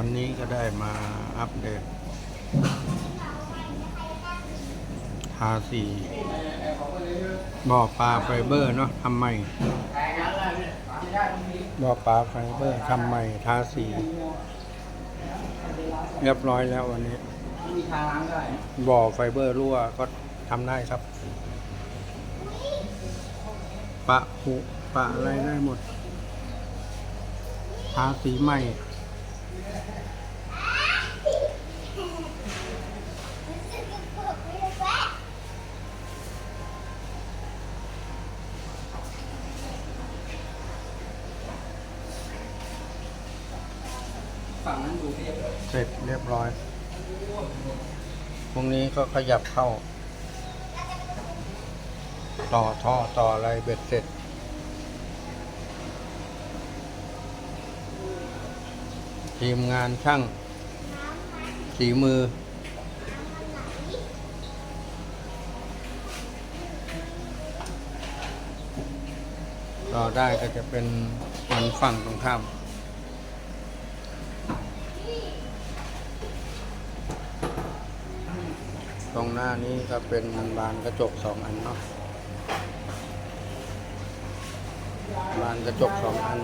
วันนี้ก็ได้มาอัปเดตทาสีบ่อปลาไฟเบอร์เนาะทำใหม่บ่อปลาไฟเบอร์ทำใหม่ทาสีเรียบร้อยแล้ววันนี้บ่อไฟเบอร์รั่วก็ทำได้ครับ ปะผุปะอะไรได้หมด ทาสีใหม่ ฝั่งนั้นดูเรียบเสร็จเรียบร้อย พรุ่งนี้ก็ขยับเข้า ต่อท่อต่ออะไรเบ็ดเสร็จ ทีมงานช่าง สีมือ ต่อได้ก็จะเป็นมันฝั่งตรงข้าม ตรงหน้านี้ก็เป็นบานกระจกสองอันเนาะบานกระจกสองอัน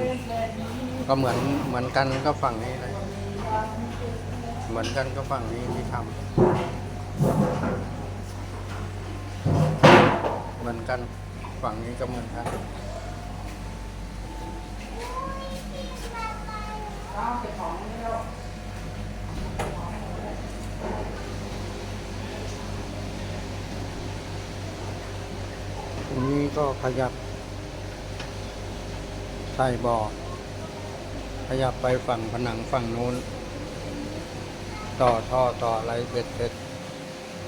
ก็เหมือนเหมือนกันก็ฝั่งนี้เลยเหมือนกันก็ฝั่งนี้ที่ทำเหมือนกันฝั่งนี้ก็เหมือนกันต รงนี้ก็ขยับ ใส่บ่อขยับไปฝั่งผนังฝั่งนู้น ต่อท่อต่ออะไรเบ็ดเสร็จ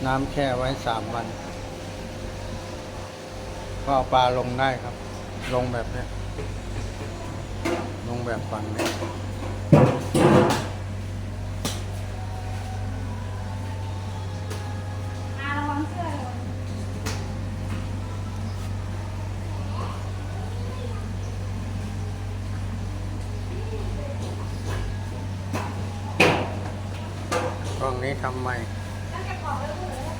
น้ำแช่ไว้สามวัน ก็ปลาลงได้ครับ ลงแบบนี้ลงแบบฝั่งนี้ อาระวังเสื้อหล่น กล้องนี้ทำใหม่ตึงแต่ก่อนไปเลย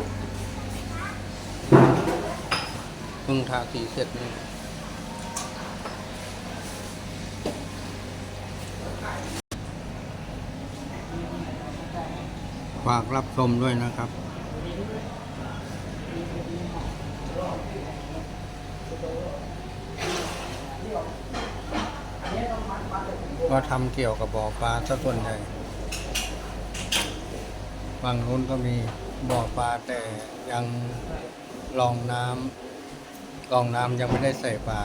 เพิ่งทาสีเสร็จนี่ฝากรับชมด้วยนะครับ ก็ทำเกี่ยวกับบ่อปลาซะส่วนใหญ่ ฝั่งนู้นก็มีบ่อปลาแต่ยังลองน้ำลองน้ำยังไม่ได้ใส่ปลา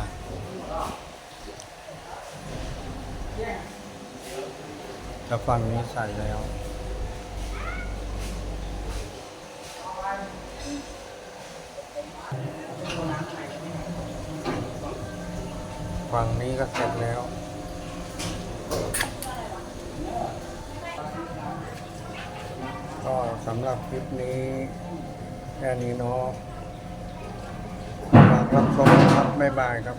แต่ฝั่งนี้ใส่แล้วฝั่งนี้ก็เสร็จแล้ว ก็สำหรับคลิปนี้แค่นี้เนาะฝากรับชมครับบ๊ายบายครับ